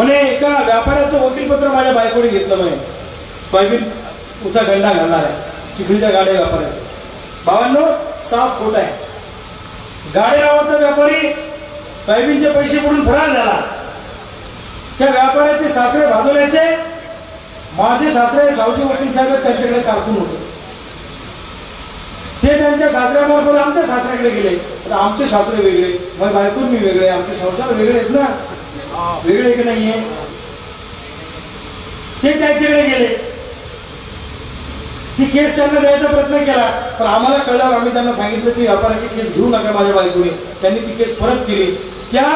म्हणे एका व्यापाऱ्याचं वकीलपत्र माझ्या बायकोने घेतलं म्हणे. सोयाबीन उचा गंडा घालणार आहे. चिखलीच्या गाड्या व्यापाऱ्याचं. बाबांनो साफ खोट आहे. गाडे नावाचा व्यापारी सोयाबीनचे पैसे बुडून फरार झाला. त्या व्यापाऱ्याचे सासरे भाजवल्याचे माझे सासरे सावजी वकील साहेब त्यांच्याकडे कारकून होते. ते त्यांच्या सासऱ्यामार्फत आमच्या सासऱ्याकडे गेले. आमचे सासरे वेगळे मग बायकून मी वेगळे आमचे संसार वेगळे आहेत ना. वेगळे की नाहीये ते त्यांच्याकडे गेले. ती केस त्यांना द्यायचा प्रयत्न केला पण आम्हाला कळल्यावर आम्ही त्यांना सांगितलं की व्यापाराची केस घेऊ नका माझ्या बायकोने त्यांनी ती केस परत केली. त्या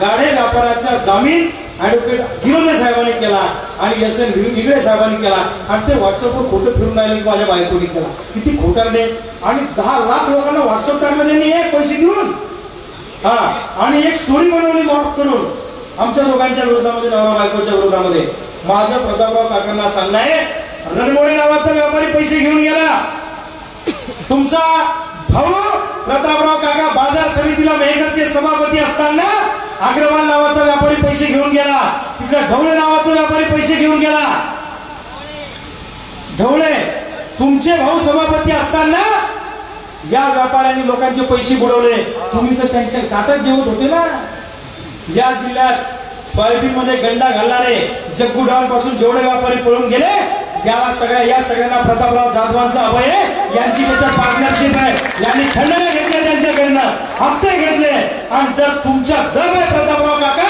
गाडे व्यापाराचा जामीन ऍडव्होकेट गिरोले साहेबांनी केला आणि एस एन इंगळे साहेबांनी केला. आणि ते व्हॉट्सअपवर खोटं फिरून राहिले की माझ्या बायकोने केला. किती खोटारले आणि दहा लाख लोकांना व्हॉट्सअप टाकलं त्यांनी एक पैसे देऊन हा आणि एक स्टोरी बनवली मॉक करून. आमच्या दोघांच्या विरोधामध्ये नवरा बायकोच्या विरोधामध्ये माझं प्रतापराव काकांना सांगणं आहे रणमोळे नावाचा व्यापारी पैसे घेऊन गेला. तुमचा भाऊ प्रतापराव काका बाजार समितीला मेहकरचे सभापती असताना अग्रवाल नावाचा व्यापारी पैसे घेऊन गेला. तिकडे ढवळे नावाचा व्यापारी पैसे घेऊन गेला. ढवळे तुमचे भाऊ सभापती असताना या व्यापाऱ्यांनी लोकांचे पैसे बुडवले. तुम्ही तर त्यांच्या ताटात जेवत होते ना. या जिल्ह्यात सोयाबीन मध्ये गंडा घालणारे जग्गू पासून जेवढे व्यापारी पळून गेले याला सगळ्या या सगळ्यांना प्रतापराव जाधवांचा अभय आहे. यांची त्याच्या पार्टनरशिप आहे. यांनी खंडने घेतले त्यांच्याकडनं. हप्ते घेतले. आणि जर तुमच्या दर आहे प्रतापराव काका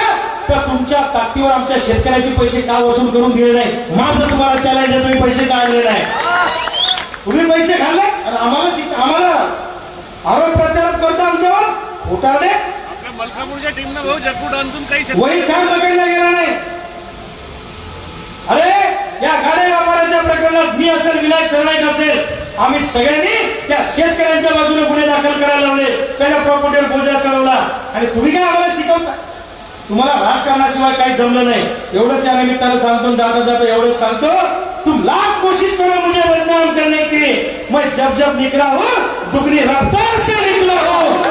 तर तुमच्या ताकदीवर आमच्या शेतकऱ्याचे पैसे का वसूल करून दिले नाही? माझं तुम्हाला चॅलेंज आहे तुम्ही पैसे का आणले नाही? तुम्ही पैसे खाल्ले आणि आम्हाला आम्हाला आरोप प्रत्यारोप करता आमच्यावर? खोटारडे? मलकापूरच्या टीमनं भाऊ जगबुडांतून काही शेतकरी- वही छान पकडला गेला नाही. अरे या गाड्या व्यापाराच्या प्रकरणात मी असेल विनायक सरनाईक असेल. आम्ही सगळ्यांनी त्या शेतकऱ्यांच्या बाजूने गुन्हे दाखल करायला लावले. त्याच्या प्रॉपर्टीवर बोजा चढवला. आणि तुम्ही काय आम्हाला शिकवता तुम्हाला राजकारणाशिवाय काही जमलं नाही. एवढंच या निमित्तानं सांगतो जाता जाता एवढंच सांगतो. तुम लाख कोशिश करो मुझे बदनाम करने की मैं जब जब निकला हूँ दुगनी रफ्तार से निकला हूँ.